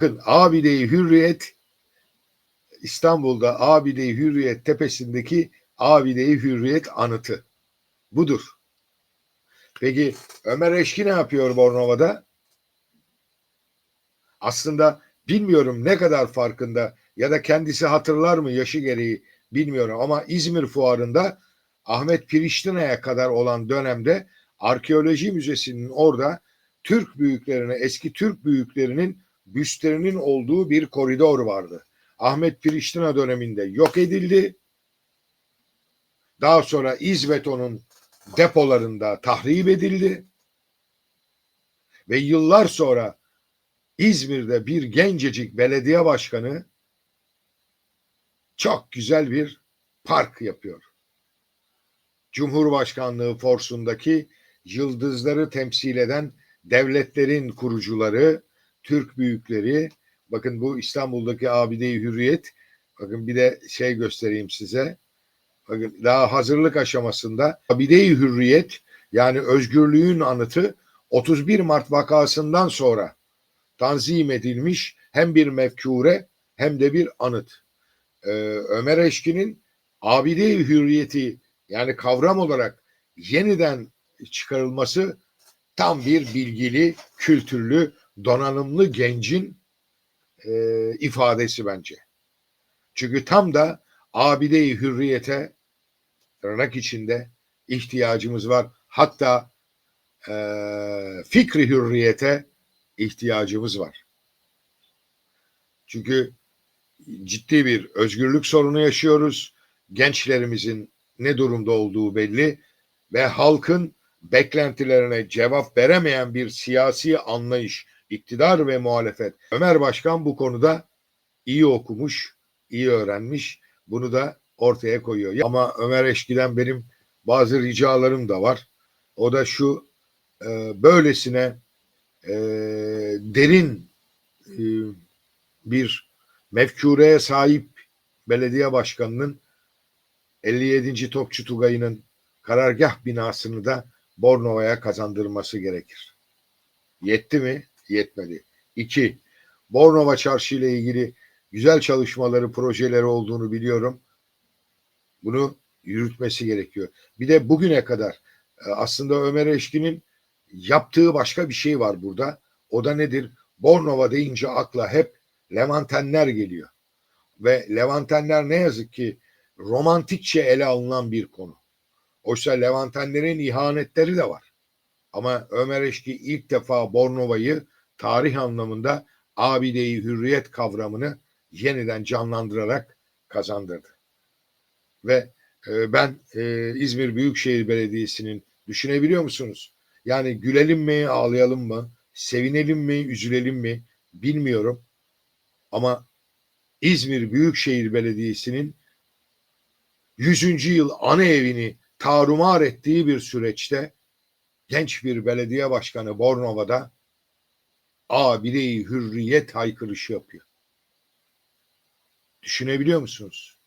Bakın Abide-i Hürriyet İstanbul'da Abide-i Hürriyet tepesindeki Abide-i Hürriyet anıtı. Budur. Peki Ömer Eşki ne yapıyor Bornova'da? Aslında bilmiyorum ne kadar farkında ya da kendisi hatırlar mı yaşı gereği bilmiyorum ama İzmir Fuarı'nda Ahmet Piriştina'ya kadar olan dönemde Arkeoloji Müzesi'nin orada Türk büyüklerine, eski Türk büyüklerinin büstlerinin olduğu bir koridor vardı. Ahmet Piriştina döneminde yok edildi. Daha sonra İzbeton'un depolarında tahrip edildi. Ve yıllar sonra İzmir'de bir gencecik belediye başkanı çok güzel bir park yapıyor. Cumhurbaşkanlığı forsundaki yıldızları temsil eden devletlerin kurucuları, Türk büyükleri, bakın bu İstanbul'daki Abide-i Hürriyet, bakın bir de şey göstereyim size. Bakın daha hazırlık aşamasında Abide-i Hürriyet yani özgürlüğün anıtı 31 Mart vakasından sonra tanzim edilmiş hem bir mefkure hem de bir anıt. Ee, Ömer Eşkin'in Abide-i Hürriyeti yani kavram olarak yeniden çıkarılması tam bir bilgili, kültürlü, donanımlı gencin e, ifadesi bence. Çünkü tam da abide-i hürriyete tırnak içinde ihtiyacımız var. Hatta e, fikri hürriyete ihtiyacımız var. Çünkü ciddi bir özgürlük sorunu yaşıyoruz. Gençlerimizin ne durumda olduğu belli ve halkın beklentilerine cevap veremeyen bir siyasi anlayış, iktidar ve muhalefet. Ömer Başkan bu konuda iyi okumuş, iyi öğrenmiş. Bunu da ortaya koyuyor. Ama Ömer Eşki'den benim bazı ricalarım da var. O da şu e, böylesine e, derin e, bir mefkureye sahip belediye başkanının 57. Topçu Tugayı'nın karargah binasını da Bornova'ya kazandırması gerekir. Yetti mi? Yetmedi. İki, Bornova Çarşı ile ilgili güzel çalışmaları, projeleri olduğunu biliyorum. Bunu yürütmesi gerekiyor. Bir de bugüne kadar e, aslında Ömer Eşkin'in yaptığı başka bir şey var burada. O da nedir? Bornova deyince akla hep Levantenler geliyor. Ve Levantenler ne yazık ki romantikçe ele alınan bir konu. Oysa Levantenlerin ihanetleri de var. Ama Ömer Eşki ilk defa Bornova'yı tarih anlamında abide-i hürriyet kavramını yeniden canlandırarak kazandırdı. Ve e, ben e, İzmir Büyükşehir Belediyesi'nin düşünebiliyor musunuz? Yani gülelim mi, ağlayalım mı, sevinelim mi, üzülelim mi bilmiyorum. Ama İzmir Büyükşehir Belediyesi'nin 100. yıl ana evini tarumar ettiği bir süreçte genç bir belediye başkanı Bornova'da abideyi hürriyet haykırışı yapıyor. Düşünebiliyor musunuz?